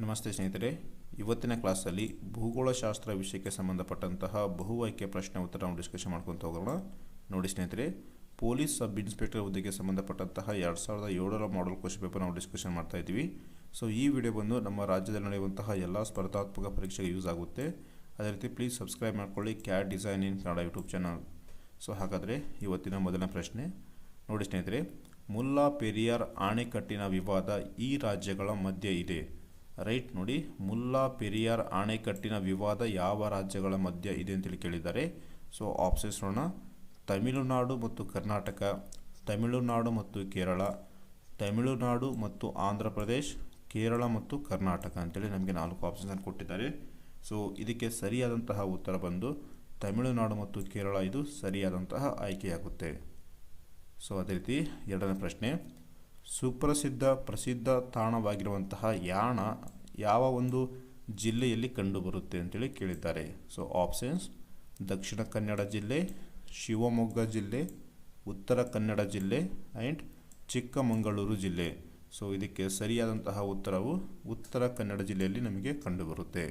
ನಮಸ್ತೆ ಸ್ನೇಹಿತರೆ. ಇವತ್ತಿನ ಕ್ಲಾಸಲ್ಲಿ ಭೂಗೋಳಶಾಸ್ತ್ರ ವಿಷಯಕ್ಕೆ ಸಂಬಂಧಪಟ್ಟಂತಹ ಬಹು ಆಯ್ಕೆ ಪ್ರಶ್ನೆ ಉತ್ತರ ನಾವು ಡಿಸ್ಕಷನ್ ಮಾಡ್ಕೊತ ಹೋಗೋಣ. ನೋಡಿ ಸ್ನೇಹಿತರೆ, ಪೊಲೀಸ್ ಸಬ್ ಇನ್ಸ್ಪೆಕ್ಟರ್ ಹುದ್ದೆಗೆ ಸಂಬಂಧಪಟ್ಟಂತಹ ಎರಡು ಸಾವಿರದ ಏಳರ ಮಾಡಲ್ ಕ್ವಶನ್ ಪೇಪರ್ ನಾವು ಡಿಸ್ಕಷನ್ ಮಾಡ್ತಾ ಇದ್ದೀವಿ. ಸೊ ಈ ವಿಡಿಯೋ ಬಂದು ನಮ್ಮ ರಾಜ್ಯದಲ್ಲಿ ನಡೆಯುವಂತಹ ಎಲ್ಲ ಸ್ಪರ್ಧಾತ್ಮಕ ಪರೀಕ್ಷೆಗೆ ಯೂಸ್ ಆಗುತ್ತೆ. ಅದೇ ರೀತಿ ಪ್ಲೀಸ್ ಸಬ್ಸ್ಕ್ರೈಬ್ ಮಾಡ್ಕೊಳ್ಳಿ. Cat design in Kannada YouTube channel so ಹಾಗಾದರೆ ಇವತ್ತಿನ ಮೊದಲನೇ ಪ್ರಶ್ನೆ. ನೋಡಿ ಸ್ನೇಹಿತರೆ, ಮುಲ್ಲಾ ಪೆರಿಯಾರ್ ಅಣೆಕಟ್ಟಿನ ವಿವಾದ ಈ ರಾಜ್ಯಗಳ ಮಧ್ಯೆ ಇದೆ. ರೈಟ್ ನೋಡಿ. ಮುಲ್ಲಾ ಪೆರಿಯಾರ್ ಅಣೆಕಟ್ಟಿನ ವಿವಾದ ಯಾವ ರಾಜ್ಯಗಳ ಮಧ್ಯೆ ಇದೆ ಅಂತೇಳಿ ಕೇಳಿದ್ದಾರೆ. ಸೊ ಆಪ್ಷನ್ಸ್ ನೋಡೋಣ. ತಮಿಳುನಾಡು ಮತ್ತು ಕರ್ನಾಟಕ, ತಮಿಳುನಾಡು ಮತ್ತು ಕೇರಳ, ತಮಿಳುನಾಡು ಮತ್ತು ಆಂಧ್ರ ಪ್ರದೇಶ್, ಕೇರಳ ಮತ್ತು ಕರ್ನಾಟಕ ಅಂತೇಳಿ ನಮಗೆ ನಾಲ್ಕು ಆಪ್ಷನ್ಸನ್ನು ಕೊಟ್ಟಿದ್ದಾರೆ. ಸೊ ಇದಕ್ಕೆ ಸರಿಯಾದಂತಹ ಉತ್ತರ ಬಂದು ತಮಿಳುನಾಡು ಮತ್ತು ಕೇರಳ ಇದು ಸರಿಯಾದಂತಹ ಆಯ್ಕೆಯಾಗುತ್ತೆ. ಸೊ ಅದೇ ರೀತಿ ಎರಡನೇ ಪ್ರಶ್ನೆ. ಸುಪ್ರಸಿದ್ಧ ಪ್ರಸಿದ್ಧ ತಾಣವಾಗಿರುವಂತಹ ಯಾಣ ಯಾವ ಒಂದು ಜಿಲ್ಲೆಯಲ್ಲಿ ಕಂಡುಬರುತ್ತೆ ಅಂತೇಳಿ ಕೇಳಿದ್ದಾರೆ. ಸೊ ಆಪ್ಷನ್ಸ್ ದಕ್ಷಿಣ ಕನ್ನಡ ಜಿಲ್ಲೆ, ಶಿವಮೊಗ್ಗ ಜಿಲ್ಲೆ, ಉತ್ತರ ಕನ್ನಡ ಜಿಲ್ಲೆ ಆ್ಯಂಡ್ ಚಿಕ್ಕಮಗಳೂರು ಜಿಲ್ಲೆ. ಸೊ ಇದಕ್ಕೆ ಸರಿಯಾದಂತಹ ಉತ್ತರವು ಉತ್ತರ ಕನ್ನಡ ಜಿಲ್ಲೆಯಲ್ಲಿ ನಮಗೆ ಕಂಡುಬರುತ್ತೆ.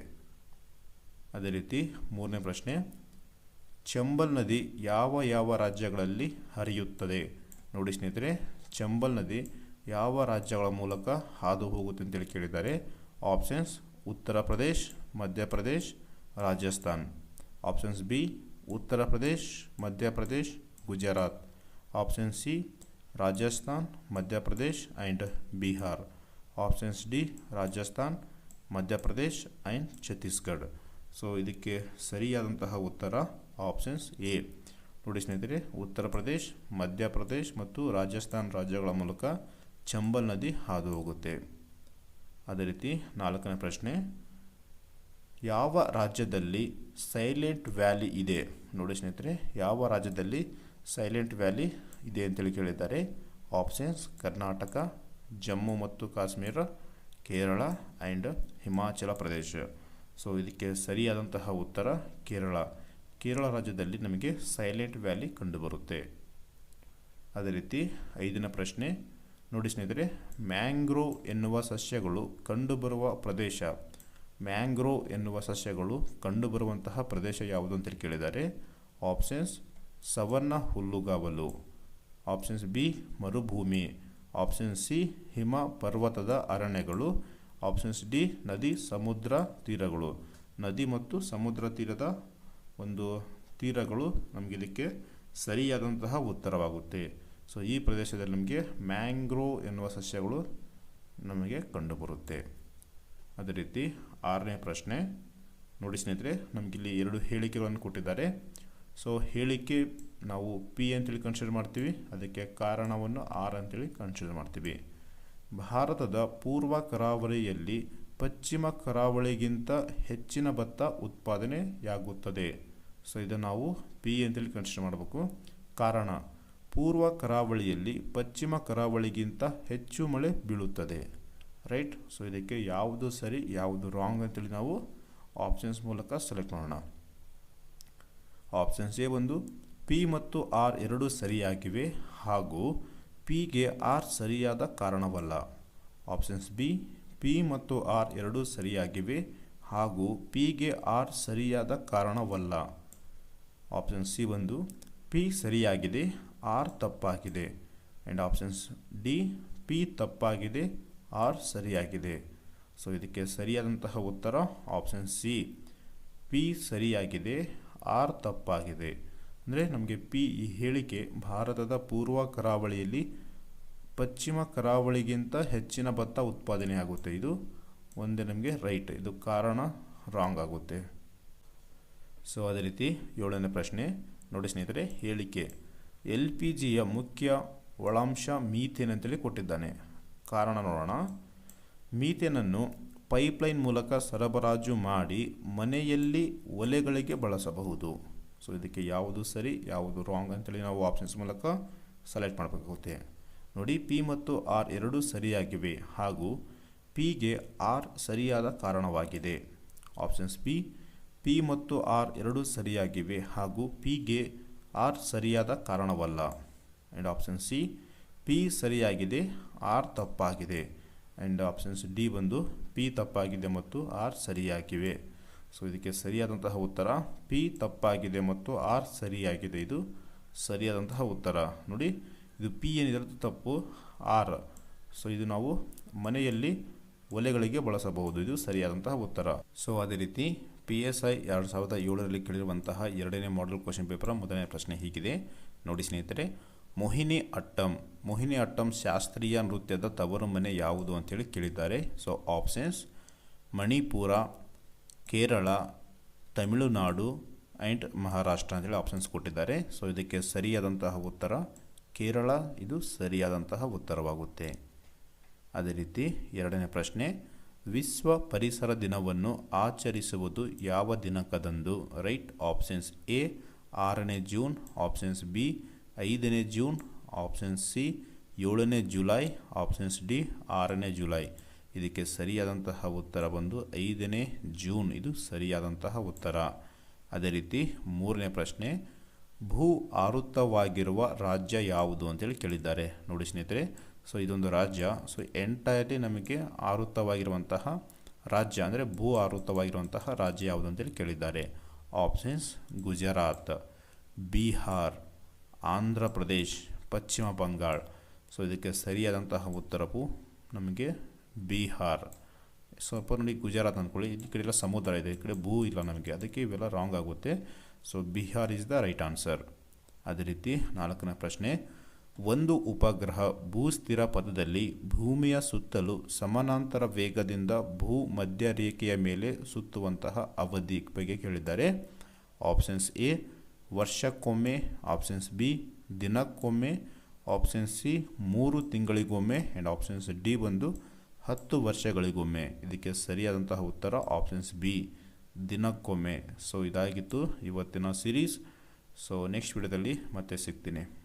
ಅದೇ ರೀತಿ ಮೂರನೇ ಪ್ರಶ್ನೆ, ಚಂಬಲ್ ನದಿ ಯಾವ ಯಾವ ರಾಜ್ಯಗಳಲ್ಲಿ ಹರಿಯುತ್ತದೆ? ನೋಡಿ ಸ್ನೇಹಿತರೆ, ಚಂಬಲ್ ನದಿ ಯಾವ ರಾಜ್ಯಗಳ ಮೂಲಕ ಹಾದು ಹೋಗುತ್ತೆ ಅಂತೇಳಿ ಕೇಳಿದ್ದಾರೆ. Options, Uttar Pradesh Madhya Pradesh Rajasthan. Options B, Uttar Pradesh Madhya Pradesh Gujarat. Option C, Rajasthan Madhya Pradesh and Bihar. Options D, Rajasthan Madhya Pradesh and Chhattisgarh so, ಇದಕ್ಕೆ ಸರಿಯಾದಂತಹ ಉತ್ತರ ಆಪ್ಷನ್ಸ್ ಎ. ನೋಡಿ ಸ್ನೇಹಿತರೆ, ಉತ್ತರ ಪ್ರದೇಶ್ ಮಧ್ಯಪ್ರದೇಶ್ ಮತ್ತು ರಾಜಸ್ಥಾನ್ ರಾಜ್ಯಗಳ ಮೂಲಕ ಚಂಬಲ್ ನದಿ ಹಾದು ಹೋಗುತ್ತೆ ಅದೇ ರೀತಿ ನಾಲ್ಕನೇ ಪ್ರಶ್ನೆ, ಯಾವ ರಾಜ್ಯದಲ್ಲಿ ಸೈಲೆಂಟ್ ವ್ಯಾಲಿ ಇದೆ? ನೋಡಿ ಸ್ನೇಹಿತರೆ, ಯಾವ ರಾಜ್ಯದಲ್ಲಿ ಸೈಲೆಂಟ್ ವ್ಯಾಲಿ ಇದೆ ಅಂತೇಳಿ ಕೇಳಿದ್ದಾರೆ. ಆಪ್ಷನ್ಸ್ ಕರ್ನಾಟಕ, ಜಮ್ಮು ಮತ್ತು ಕಾಶ್ಮೀರ, ಕೇರಳ ಆ್ಯಂಡ್ ಹಿಮಾಚಲ ಪ್ರದೇಶ. ಸೊ ಇದಕ್ಕೆ ಸರಿಯಾದಂತಹ ಉತ್ತರ ಕೇರಳ. ಕೇರಳ ರಾಜ್ಯದಲ್ಲಿ ನಮಗೆ ಸೈಲೆಂಟ್ ವ್ಯಾಲಿ ಕಂಡುಬರುತ್ತೆ. ಅದೇ ರೀತಿ ಐದನೇ ಪ್ರಶ್ನೆ ನೋಡಿ ಸ್ನೇಹಿತರೆ, ಮ್ಯಾಂಗ್ರೋವ್ ಎನ್ನುವ ಸಸ್ಯಗಳು ಕಂಡುಬರುವ ಪ್ರದೇಶ. ಮ್ಯಾಂಗ್ರೋ ಎನ್ನುವ ಸಸ್ಯಗಳು ಕಂಡುಬರುವಂತಹ ಪ್ರದೇಶ ಯಾವುದು ಅಂತೇಳಿ ಕೇಳಿದ್ದಾರೆ ಆಪ್ಷನ್ಸ್ ಸವರ್ಣ ಹುಲ್ಲುಗಾವಲು, ಆಪ್ಷನ್ಸ್ ಬಿ ಮರುಭೂಮಿ ಆಪ್ಷನ್ ಸಿ ಹಿಮ ಪರ್ವತದ ಅರಣ್ಯಗಳು, ಆಪ್ಷನ್ಸ್ ಡಿ ನದಿ ಸಮುದ್ರ ತೀರಗಳು. ನದಿ ಮತ್ತು ಸಮುದ್ರ ತೀರದ ಒಂದು ತೀರಗಳು ನಮಗೆ ಇದಕ್ಕೆ ಸರಿಯಾದಂತಹ ಉತ್ತರವಾಗುತ್ತೆ. ಸೊ ಈ ಪ್ರದೇಶದಲ್ಲಿ ನಮಗೆ ಮ್ಯಾಂಗ್ರೋವ್ ಎನ್ನುವ ಸಸ್ಯಗಳು ನಮಗೆ ಕಂಡುಬರುತ್ತೆ. ಅದೇ ರೀತಿ ಆರನೇ ಪ್ರಶ್ನೆ, ನೋಡಿ ಸ್ನೇಹಿತರೆ ನಮಗಿಲ್ಲಿ ಎರಡು ಹೇಳಿಕೆಗಳನ್ನು ಕೊಟ್ಟಿದ್ದಾರೆ. ಸೊ ಹೇಳಿಕೆ ನಾವು ಪಿ ಅಂತೇಳಿ ಕನ್ಸಿಡರ್ ಮಾಡ್ತೀವಿ, ಅದಕ್ಕೆ ಕಾರಣವನ್ನು ಆರ್ ಅಂತೇಳಿ ಕನ್ಸಿಡರ್ ಮಾಡ್ತೀವಿ. ಭಾರತದ ಪೂರ್ವ ಕರಾವಳಿಯಲ್ಲಿ ಪಶ್ಚಿಮ ಕರಾವಳಿಗಿಂತ ಹೆಚ್ಚಿನ ಭತ್ತ ಉತ್ಪಾದನೆಯಾಗುತ್ತದೆ. ಸೊ ಇದನ್ನು ನಾವು ಪಿ ಅಂತೇಳಿ ಕನ್ಸಿಡರ್ ಮಾಡಬೇಕು. ಕಾರಣ ಪೂರ್ವ ಕರಾವಳಿಯಲ್ಲಿ ಪಶ್ಚಿಮ ಕರಾವಳಿಗಿಂತ ಹೆಚ್ಚು ಮಳೆ ಬೀಳುತ್ತದೆ. ರೈಟ್ ಸೊ ಇದಕ್ಕೆ ಯಾವುದು ಸರಿ, ಯಾವುದು ರಾಂಗ್ ಅಂತೇಳಿ ನಾವು ಆಪ್ಷನ್ಸ್ ಮೂಲಕ ಸೆಲೆಕ್ಟ್ ಮಾಡೋಣ. ಆಪ್ಷನ್ಸ್ ಎ ಒಂದು ಪಿ ಮತ್ತು ಆರ್ ಎರಡು ಸರಿಯಾಗಿವೆ ಹಾಗೂ ಪಿಗೆ ಆರ್ ಸರಿಯಾದ ಕಾರಣವಲ್ಲ. ಆಪ್ಷನ್ಸ್ ಬಿ ಪಿ ಮತ್ತು ಆರ್ ಎರಡೂ ಸರಿಯಾಗಿವೆ ಹಾಗೂ ಪಿಗೆ ಆರ್ ಸರಿಯಾದ ಕಾರಣವಲ್ಲ. ಆಪ್ಷನ್ ಸಿ ಒಂದು ಪಿ ಸರಿಯಾಗಿದೆ ಆರ್ ತಪ್ಪಾಗಿದೆ. ಆ್ಯಂಡ್ ಆಪ್ಷನ್ಸ್ ಡಿ ಪಿ ತಪ್ಪಾಗಿದೆ ಆರ್ ಸರಿಯಾಗಿದೆ. ಸೊ ಇದಕ್ಕೆ ಸರಿಯಾದಂತಹ ಉತ್ತರ ಆಪ್ಷನ್ ಸಿ ಪಿ ಸರಿಯಾಗಿದೆ ಆರ್ ತಪ್ಪಾಗಿದೆ. ಅಂದರೆ ನಮಗೆ ಪಿ ಈ ಹೇಳಿಕೆ ಭಾರತದ ಪೂರ್ವ ಕರಾವಳಿಯಲ್ಲಿ ಪಶ್ಚಿಮ ಕರಾವಳಿಗಿಂತ ಹೆಚ್ಚಿನ ಭತ್ತ ಉತ್ಪಾದನೆಯಾಗುತ್ತೆ ಇದು ಒಂದೇ ನಮಗೆ ರೈಟ್ ಇದು ಕಾರಣ ರಾಂಗ್ ಆಗುತ್ತೆ. ಸೊ ಅದೇ ರೀತಿ ಏಳನೇ ಪ್ರಶ್ನೆ. ನೋಡಿ ಸ್ನೇಹಿತರೆ, ಹೇಳಿಕೆ. ಎಲ್ ಪಿ ಜಿಯ ಮುಖ್ಯ ಒಳಾಂಶ ಮೀಥೇನ್ ಅಂತೇಳಿ ಕೊಟ್ಟಿದ್ದಾನೆ. ಕಾರಣ ನೋಡೋಣ. ಮೀಥೇನನ್ನು ಪೈಪ್ಲೈನ್ ಮೂಲಕ ಸರಬರಾಜು ಮಾಡಿ ಮನೆಯಲ್ಲಿ ಒಲೆಗಳಿಗೆ ಬಳಸಬಹುದು. ಸೊ, ಇದಕ್ಕೆ ಯಾವುದು ಸರಿ, ಯಾವುದು ರಾಂಗ್ ಅಂತೇಳಿ ನಾವು ಆಪ್ಷನ್ಸ್ ಮೂಲಕ ಸೆಲೆಕ್ಟ್ ಮಾಡಬೇಕಾಗುತ್ತೆ. ನೋಡಿ, ಪಿ ಮತ್ತು ಆರ್ ಎರಡೂ ಸರಿಯಾಗಿವೆ ಹಾಗೂ ಪಿಗೆ ಆರ್ ಸರಿಯಾದ ಕಾರಣವಾಗಿದೆ. ಆಪ್ಷನ್ಸ್ ಪಿ ಪಿ ಮತ್ತು ಆರ್ ಎರಡೂ ಸರಿಯಾಗಿವೆ ಹಾಗೂ ಪಿಗೆ ಆರ್ ಸರಿಯಾದ ಕಾರಣವಲ್ಲ. ಆ್ಯಂಡ್ ಆಪ್ಷನ್ ಸಿ ಪಿ ಸರಿಯಾಗಿದೆ, ಆರ್ ತಪ್ಪಾಗಿದೆ. ಆ್ಯಂಡ್ ಆಪ್ಷನ್ಸ್ ಡಿ ಬಂದು ಪಿ ತಪ್ಪಾಗಿದೆ ಮತ್ತು ಆರ್ ಸರಿಯಾಗಿವೆ. ಸೊ ಇದಕ್ಕೆ ಸರಿಯಾದಂತಹ ಉತ್ತರ ಪಿ ತಪ್ಪಾಗಿದೆ ಮತ್ತು ಆರ್ ಸರಿಯಾಗಿದೆ. ಇದು ಸರಿಯಾದಂತಹ ಉತ್ತರ. ನೋಡಿ, ಇದು ಪಿ ಏನಿದೆ ತಪ್ಪು, ಆರ್. ಸೊ ಇದು ನಾವು ಮನೆಯಲ್ಲಿ ಒಲೆಗಳಿಗೆ ಬಳಸಬಹುದು. ಇದು ಸರಿಯಾದಂತಹ ಉತ್ತರ. ಸೊ ಅದೇ ರೀತಿ ಪಿ ಎಸ್ ಐ ಎರಡು ಸಾವಿರದ ಏಳರಲ್ಲಿ ಕೇಳಿರುವಂತಹ ಎರಡನೇ ಮಾಡೆಲ್ ಕ್ವಶನ್ ಪೇಪರ್ ಮೊದಲನೇ ಪ್ರಶ್ನೆ ಹೀಗಿದೆ. ನೋಡಿ ಸ್ನೇಹಿತರೆ, ಮೋಹಿನಿ ಅಟ್ಟಂ ಮೋಹಿನಿ ಅಟ್ಟಂ ಶಾಸ್ತ್ರೀಯ ನೃತ್ಯದ ತವರು ಮನೆ ಯಾವುದು ಅಂತೇಳಿ ಕೇಳಿದ್ದಾರೆ. So options Manipur, Kerala, Tamil Nadu and Maharashtra ಅಂತೇಳಿ ಆಪ್ಷನ್ಸ್ ಕೊಟ್ಟಿದ್ದಾರೆ. ಸೊ ಇದಕ್ಕೆ ಸರಿಯಾದಂತಹ ಉತ್ತರ, ಕೇರಳ, ಇದು ಸರಿಯಾದಂತಹ ಉತ್ತರವಾಗುತ್ತೆ. ಅದೇ ರೀತಿ ಎರಡನೇ ಪ್ರಶ್ನೆ ವಿಶ್ವ ಪರಿಸರ ದಿನವನ್ನು ಆಚರಿಸುವುದು ಯಾವ ದಿನಕದಂದು? ರೈಟ್, ಆಪ್ಷನ್ಸ್ ಎ, ಆರನೇ ಜೂನ್, ಆಪ್ಷನ್ಸ್ ಬಿ, ಐದನೇ ಜೂನ್, ಆಪ್ಷನ್ಸ್ ಸಿ, ಏಳನೇ ಜುಲೈ, ಆಪ್ಷನ್ಸ್ ಡಿ, ಆರನೇ ಜುಲೈ. ಇದಕ್ಕೆ ಸರಿಯಾದಂತಹ ಉತ್ತರ ಬಂದು ಐದನೇ ಜೂನ್. ಇದು ಸರಿಯಾದಂತಹ ಉತ್ತರ. ಅದೇ ರೀತಿ ಮೂರನೇ ಪ್ರಶ್ನೆ, ಭೂ ಆವೃತವಾಗಿರುವ ರಾಜ್ಯ ಯಾವುದು ಅಂತೇಳಿ ಕೇಳಿದ್ದಾರೆ. ನೋಡಿ ಸ್ನೇಹಿತರೆ ಸೊ ಇದೊಂದು ರಾಜ್ಯ. ಸೊ ಎಂಟೈರ್ಲಿ ನಮಗೆ ಆವೃತ್ತವಾಗಿರುವಂತಹ ರಾಜ್ಯ ಅಂದರೆ ಭೂ ಆವೃತ್ತವಾಗಿರುವಂತಹ ರಾಜ್ಯ ಯಾವುದು ಅಂತೇಳಿ ಕೇಳಿದ್ದಾರೆ. ಆಪ್ಷನ್ಸ್ ಗುಜರಾತ್ ಬಿಹಾರ್ ಆಂಧ್ರ ಪ್ರದೇಶ್ ಪಶ್ಚಿಮ ಬಂಗಾಳ ಸೊ ಇದಕ್ಕೆ ಸರಿಯಾದಂತಹ ಉತ್ತರವು ನಮಗೆ ಬಿಹಾರ್ ಸ್ವಲ್ಪ ನೋಡಿ ಗುಜರಾತ್ ಅಂದ್ಕೊಳ್ಳಿ. ಈ ಕಡೆ ಎಲ್ಲ ಸಮುದ್ರ ಇದೆ, ಈ ಕಡೆ ಭೂ ಇಲ್ಲ ನಮಗೆ. ಅದಕ್ಕೆ ಇವೆಲ್ಲ ರಾಂಗ್ ಆಗುತ್ತೆ. So Bihar is the right answer ಅದೇ ರೀತಿ ನಾಲ್ಕನೇ ಪ್ರಶ್ನೆ. ಒಂದು ಉಪಗ್ರಹ ಭೂಸ್ಥಿರ ಪದದಲ್ಲಿ ಭೂಮಿಯ ಸುತ್ತಲೂ ಸಮಾನಾಂತರ ವೇಗದಿಂದ ಭೂ ಮಧ್ಯ ರೇಖೆಯ ಮೇಲೆ ಸುತ್ತುವಂತಹ ಅವಧಿ ಬಗ್ಗೆ ಕೇಳಿದ್ದಾರೆ. ಆಪ್ಷನ್ಸ್ ಎ ವರ್ಷಕ್ಕೊಮ್ಮೆ. ಆಪ್ಷನ್ಸ್ ಬಿ ದಿನಕ್ಕೊಮ್ಮೆ. ಆಪ್ಷನ್ ಸಿ ಮೂರು ತಿಂಗಳಿಗೊಮ್ಮೆ. ಆ್ಯಂಡ್ ಆಪ್ಷನ್ಸ್ ಡಿ ಬಂದು ಹತ್ತು ವರ್ಷಗಳಿಗೊಮ್ಮೆ. ಇದಕ್ಕೆ ಸರಿಯಾದಂತಹ ಉತ್ತರ ಆಪ್ಷನ್ಸ್ ಬಿ ದಿನಕ್ಕೊಮ್ಮೆ. ಸೊ ಇದಾಗಿತ್ತು ಇವತ್ತಿನ ಸಿರೀಸ್ ಸೊ ನೆಕ್ಸ್ಟ್ ವಿಡಿಯೋದಲ್ಲಿ ಮತ್ತೆ ಸಿಗ್ತೀನಿ.